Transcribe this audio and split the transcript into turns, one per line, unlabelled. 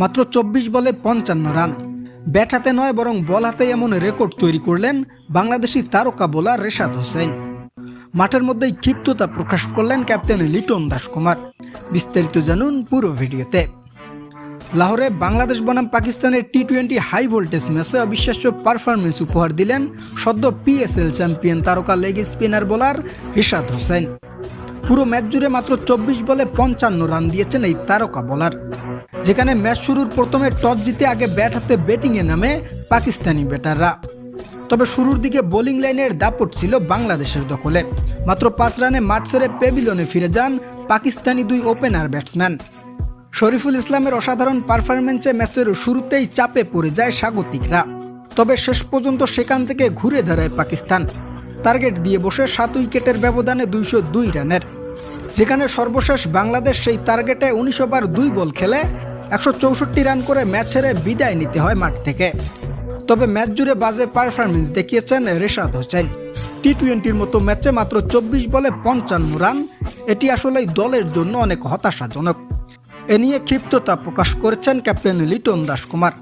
মাত্র চব্বিশ বলে পঞ্চান্ন রান। ব্যাট হাতে নয়, বরং বল হাতে এমন রেকর্ড তৈরি করলেন বাংলাদেশি তারকা বোলার রেশাদ হোসেন। মাঠের মধ্যেই ক্ষিপ্ততা প্রকাশ করলেন ক্যাপ্টেন লিটন দাস কুমার বিস্তারিত জানুন পুরো ভিডিওতে। লাহোরে বাংলাদেশ বনাম পাকিস্তানের টি টোয়েন্টি হাই ভোল্টেজ ম্যাচে অবিশ্বাস্য পারফরমেন্স উপহার দিলেন সদ্য পিএসএল চ্যাম্পিয়ন তারকা leg spinner bowler Rishad Hossain. পুরো ম্যাচ জুড়ে মাত্র চব্বিশ বলে পঞ্চান্ন রান দিয়েছেন এই তারকা বোলার। যেখানে ম্যাচ শুরুর প্রথমে টস জিতে আগে ব্যাট হাতে ব্যাটিংয়ে নামে পাকিস্তানি ব্যাটাররা। তবে শুরুর দিকে বোলিং লাইনের দাপট ছিল বাংলাদেশের দখলে। মাত্র পাঁচ রানে মাঠ ছেড়ে পেভিলনে ফিরে যান পাকিস্তানি দুই ওপেনার ব্যাটসম্যান। শরীফুল ইসলামের অসাধারণ পারফরমেন্সে ম্যাচের শুরুতেই চাপে পড়ে যায় স্বাগতিকরা। তবে শেষ পর্যন্ত সেখান থেকে ঘুরে দাঁড়ায় পাকিস্তান। টার্গেট দিয়ে বসে সাত উইকেটের ব্যবধানে দুইশো দুই রানের। যেখানে সর্বশেষ বাংলাদেশ সেই টার্গেটে উনিশ ওভার দুই বল খেলে একশো চৌষট্টি রান করে ম্যাচ ছেড়ে বিদায় নিতে হয় মাঠ থেকে। তবে ম্যাচ জুড়ে বাজে পারফরমেন্স দেখিয়েছেন রেশাদ হোসেন। টি টোয়েন্টির মতো ম্যাচে মাত্র চব্বিশ বলে পঞ্চান্ন রান, এটি আসলে দলের জন্য অনেক হতাশাজনক। এ নিয়ে ক্ষিপ্ততা প্রকাশ করেছেন ক্যাপ্টেন লিটন দাস কুমার